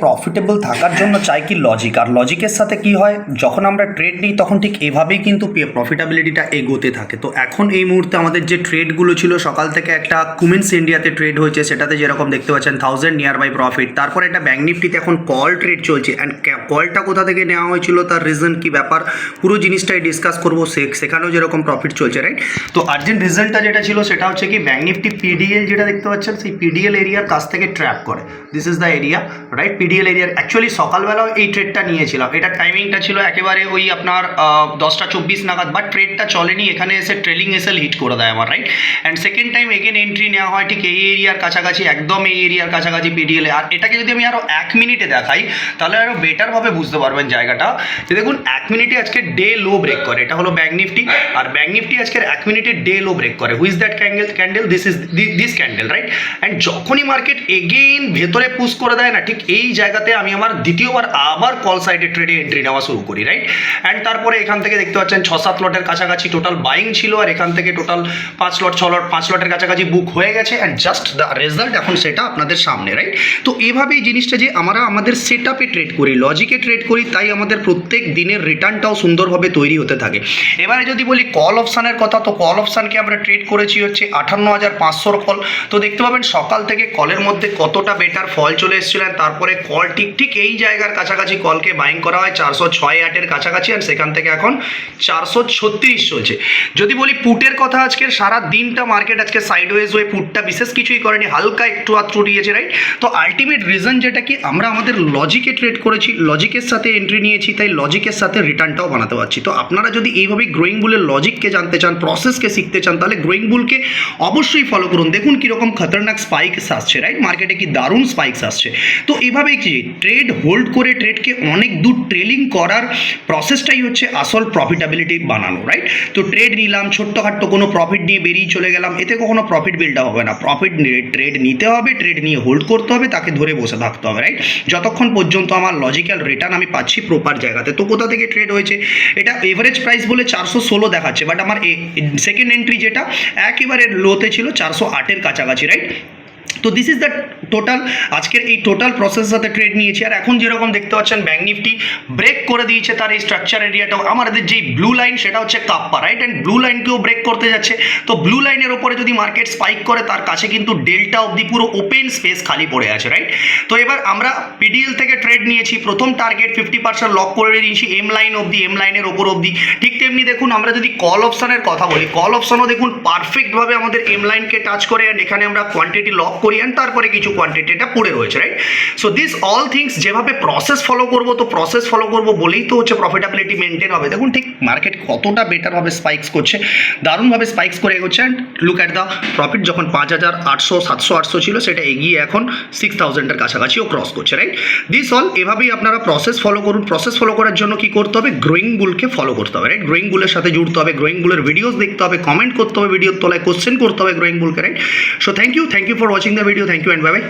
Profitable থাকার জন্য চাই কি লজিক আর লজিকের সাথে কি হয়? যখন আমরা ট্রেড নিই, তখন ঠিক এভাবেই কিন্তু প্রফিটেবিলিটিটা এগোতে থাকে। তো এখন এই মুহূর্তে আমাদের যে ট্রেডগুলো ছিল, সকাল থেকে একটা কুমিন্স ইন্ডিয়াতে ট্রেড হয়েছে, সেটাতে যেরকম দেখতে পাচ্ছেন থাউজেন্ড নিয়ার বাই প্রফিট তারপরে একটা ব্যাঙ্ক নিফটিতে এখন কল ট্রেড চলছে। অ্যান্ড কলটা কোথা থেকে নেওয়া হয়েছিল, তার রিজন কি ব্যাপার, পুরো জিনিসটাই ডিসকাস করব। সেখানেও যেরকম প্রফিট চলছে রাইট তো আর্জেন্ট রিজল্টটা যেটা ছিল, সেটা হচ্ছে কি ব্যাঙ্ক নিফটি পিডিএল যেটা দেখতে পাচ্ছেন, সেই পিডিএল এরিয়ার কাছ থেকে ট্র্যাপ করে। This is the area right PDL এরিয়ার অ্যাকচুয়ালি সকালবেলাও এই ট্রেডটা নিয়েছিলাম। এটা টাইমিংটা ছিল একেবারে ওই আপনার দশটা চব্বিশ নাগাদ বাট ট্রেডটা চলেনি, এখানে এসে ট্রেলিং এসে হিট করে দেয় আমার right and second time again entry নেওয়া হয়, ঠিক এই এরিয়ার কাছাকাছি, একদম এই এরিয়ার কাছাকাছি পিডিএল আর এটাকে যদি আমি আরও এক মিনিটে দেখাই, তাহলে আরও বেটারভাবে বুঝতে পারবেন জায়গাটা। যে দেখুন, এক মিনিটে আজকে ডে লো ব্রেক করে, এটা হলো ব্যাঙ্ক নিফটি আর ব্যাঙ্ক নিফটি আজকের এক মিনিটে ডে লো ব্রেক করে। Who's that candle candle this is this candle right and যখনই মার্কেট এগেইন ভেতরে পুশ করে দেয় না, ঠিক এই জায়গাতে আমি আমার দ্বিতীয়বার আবার কল সাইডে ট্রেডে এন্ট্রি নেওয়া শুরু করি রাইট অ্যান্ড তারপরে এখান থেকে দেখতে পাচ্ছেন ছ, সাত লটের কাছাকাছি টোটাল বাইং ছিল আর এখান থেকে টোটাল পাঁচ লট ছ লট পাঁচ লটের কাছাকাছি বুক হয়ে গেছে অ্যান্ড জাস্ট দ্য রেজাল্ট এখন সেটা আপনাদের সামনে রাইট তো এভাবেই জিনিসটা যে আমরা আমাদের সেট আপে ট্রেড করি লজিকে ট্রেড করি, তাই আমাদের প্রত্যেক দিনের রিটার্নটাও সুন্দরভাবে তৈরি হতে থাকে। এবারে যদি বলি কল অপশানের কথা, তো কল অপশানকে আমরা ট্রেড করেছি হচ্ছে আটান্ন হাজার পাঁচশোর কল তো দেখতে পাবেন সকাল থেকে কলের মধ্যে কতটা বেটার ফল চলে এসেছিলেন তারপরে কল ঠিক ঠিক এই জায়গার কাছাকাছি কলকে বাইং করা হয়, চারশো ছয় আটের কাছাকাছি আর সেখান থেকে এখন চারশো ছত্রিশ চলছে। যদি বলি পুটের কথা আজকের, সারা দিনটা মার্কেট আজকে সাইডওয়েজ হয়ে পুটটা বিশেষ কিছুই করেনি, হালকা একটু আধটু দিয়েছে রাইট তো আলটিমেট রিজন যেটা কি, আমরা আমাদের লজিকে ট্রেড করেছি লজিকের সাথে এন্ট্রি নিয়েছি, তাই লজিকের সাথে রিটার্নটাও বানাতে পারছি। তো আপনারা যদি এইভাবে গ্রোয়িং বুলের লজিককে জানতে চান প্রসেসকে শিখতে চান, তাহলে গ্রোয়িং বুলকে অবশ্যই ফলো করুন। দেখুন কীরকম খতরনাক স্পাইকস আসছে রাইট মার্কেটে কি দারুণ স্পাইকস আসছে। তো এভাবেই কি ট্রেড হোল্ড করে ট্রেডকে অনেক দূর ট্রেলিং করার প্রসেসটাই হচ্ছে আসল প্রফিটাবিলিটি বানানো রাইট তো ট্রেড নিলাম, ছোট্টখাট্ট কোনো প্রফিট নিয়ে বেরিয়ে চলে গেলাম, এতে কখনো প্রফিট বিল্ড আপ হবে না। প্রফিট ট্রেড নিতে হবে ট্রেড নিয়ে হোল্ড করতে হবে, তাকে ধরে বসে থাকতে হবে রাইট যতক্ষণ পর্যন্ত আমার লজিক্যাল রিটার্ন আমি পাচ্ছি প্রপার জায়গাতে। তো কোথা থেকে ট্রেড হয়েছে? এটা এভারেজ প্রাইস বলে চারশো ষোলো দেখাচ্ছে বাট আমার সেকেন্ড এন্ট্রি যেটা একেবারে লোতে ছিল, চারশো আটের কাছাকাছি রাইট তো দিস ইজ দ্য টোটাল, আজকের এই টোটাল প্রসেস সাথে ট্রেড নিয়েছি, আর এখন যেরকম দেখতে পাচ্ছেন ব্যাঙ্ক নিফটি ব্রেক করে দিয়েছে তার এই স্ট্রাকচার এরিয়াটাও আমাদের যেই ব্লু লাইন সেটা হচ্ছে কাপ্পা রাইট অ্যান্ড ব্লু লাইনকেও ব্রেক করতে যাচ্ছে। তো ব্লু লাইনের ওপরে যদি মার্কেট স্পাইক করে, তার কাছে কিন্তু ডেল্টা অবধি পুরো ওপেন স্পেস খালি পড়ে আছে রাইট তো এবার আমরা পিডিএল থেকে ট্রেড নিয়েছি। প্রথম টার্গেট ফিফটি পার্সেন্ট লক করে নিয়েছি এম লাইন অবধি এম লাইনের ওপর অবধি। ঠিক তেমনি দেখুন, আমরা যদি কল অপশানের কথা বলি কল অপশানও দেখুন পারফেক্টভাবে আমাদের এম লাইনকে টাচ করে অ্যান্ড এখানে আমরা কোয়ান্টিটি লক করি অ্যান্ড তারপরে কিছু কোয়ান্টিটি এটা পড়ে রয়েছে right so this all things যেভাবে প্রসেস ফলো করব, তো প্রসেস ফলো করব বলেই তো হচ্ছে প্রফিটাবিলিটি মেনটেন হবে। দেখুন, ঠিক মার্কেট কতটা বেটারভাবে স্পাইক্স করছে, দারুণভাবে স্পাইক্স করে এগোচ্ছে and look at the profit যখন পাঁচ হাজার আটশো, সাতশো, আটশো ছিল, সেটা এগিয়ে এখন সিক্স থাউজেন্ডের কাছাকাছিও ক্রস করছে রাইট দিস অল এভাবেই আপনারা প্রসেস ফলো করুন। প্রসেস ফলো করার জন্য কি করতে হবে? গ্রোয়িং বুলকে ফলো করতে হবে রাইট গ্রোয়িং বুলের সাথে জুড়তে হবে গ্রোয়িং বুলের ভিডিওস দেখতে হবে কমেন্ট করতে হবে ভিডিওর তলায় কোশ্চেন করতে হবে growing বুলকে right so thank you thank you for watching the video thank you and bye bye